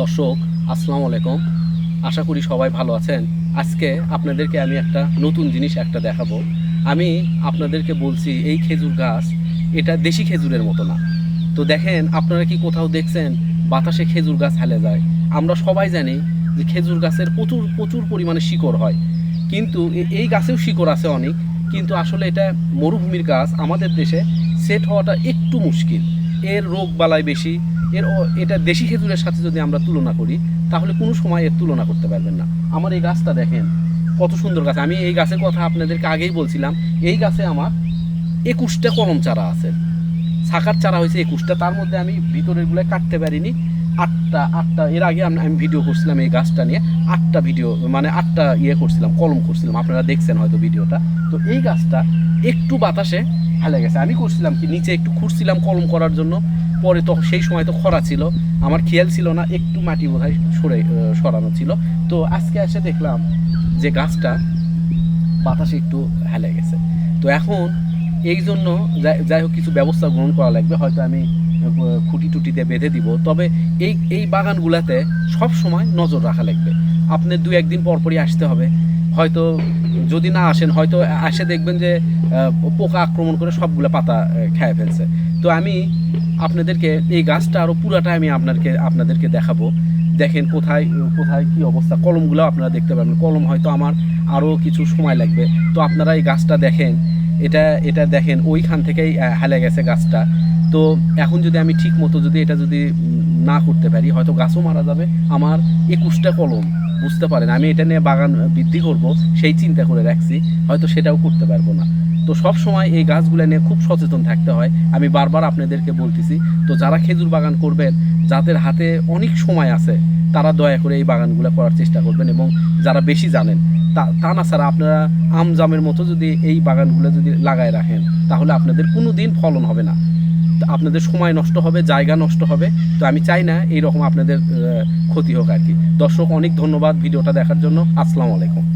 দর্শক, আসসালামু আলাইকুম। আশা করি সবাই ভালো আছেন। আজকে আপনাদেরকে আমি একটা নতুন জিনিস একটা দেখাবো। আমি আপনাদেরকে বলছি, এই খেজুর গাছ, এটা দেশি খেজুরের মতো না। তো দেখেন, আপনারা কি কোথাও দেখছেন, বাতাসে খেজুর গাছ হেলে যায়। আমরা সবাই জানি যে খেজুর গাছের প্রচুর প্রচুর পরিমাণে শিকড় হয়। কিন্তু এই গাছেও শিকড় আছে অনেক, কিন্তু আসলে এটা মরুভূমির গাছ আমাদের দেশে সেট হওয়াটা একটু মুশকিল। এর রোগ বালাই বেশি এর এটা দেশি খেজুরের সাথে যদি আমরা তুলনা করি, তাহলে কোনো সময় এর তুলনা করতে পারবেন না। আমার এই গাছটা দেখেন, কত সুন্দর গাছ। আমি এই গাছের কথা আপনাদেরকে আগেই বলছিলাম, এই গাছে আমার একুশটা কলম চারা আছে। শাখার চারা হয়েছে একুশটা, তার মধ্যে আমি ভিতরেরগুলো কাটতে পারিনি। আটটা আটটা, এর আগে আমি আমি ভিডিও করছিলাম এই গাছটা নিয়ে। আটটা ভিডিও মানে আটটা ইয়ে করছিলাম, কলম করছিলাম। আপনারা দেখছেন হয়তো ভিডিওটা। তো এই গাছটা একটু বাতাসে হেলে গেছে। আমি করছিলাম কি, নিচে একটু খুঁড়ছিলাম কলম করার জন্য। পরে তো সেই সময় তো খরা ছিল। আমার খেয়াল ছিল না, একটু মাটি বোধহয় সরে সরানো ছিল। তো আজকে এসে দেখলাম যে গাছটা বাতাসে একটু হেলে গেছে। তো এখন এই জন্য যাই- হোক কিছু ব্যবস্থা গ্রহণ করা লাগবে। হয়তো আমি খুঁটি টুটি দিয়ে বেঁধে দিব। তবে এই এই বাগানগুলোতে সব সময় নজর রাখা লাগবে। আপনি দু একদিন পর পরই আসতে হবে। হয়তো যদি না আসেন, হয়তো আসে দেখবেন যে পোকা আক্রমণ করে সবগুলো পাতা খেয়ে ফেলছে। তো আমি আপনাদেরকে এই গাছটা আরও পুরাটা আমি আপনাদেরকে আপনাদেরকে দেখাবো। দেখেন কোথায় কোথায় কি অবস্থা। কলমগুলো আপনারা দেখতে পাবেন কলম হয়তো আমার আরও কিছু সময় লাগবে। তো আপনারা এই গাছটা দেখেন। এটা এটা দেখেন, ওইখান থেকেই হেলে গেছে গাছটা। তো এখন যদি আমি ঠিক মতো যদি এটা যদি না করতে পারি, হয়তো গাছও মারা যাবে। আমার একুশটা কলম। বুঝতে পারেন। আমি এটা নিয়ে বাগান বৃদ্ধি করব, সেই চিন্তা করে রাখছি, হয়তো সেটাও করতে পারব না। তো সব সময় এই গাছগুলো নিয়ে খুব সচেতন থাকতে হয়। আমি বারবার আপনাদেরকে বলতেছি, তো যারা খেজুর বাগান করবেন, যাদের হাতে অনেক সময় আছে, তারা দয়া করে এই বাগানগুলো করার চেষ্টা করবেন এবং যারা বেশি জানেন, তা তা না ছাড়া আপনারা আম জামের মতো যদি এই বাগানগুলো যদি লাগায় রাখেন, তাহলে আপনাদের কোনো দিন ফলন হবে না। আপনাদের সময় নষ্ট হবে, জায়গা নষ্ট হবে। তো আমি চাই না এইরকম আপনাদের ক্ষতি হোক আর কি। দর্শক, অনেক ধন্যবাদ ভিডিওটা দেখার জন্য। আসসালামু আলাইকুম।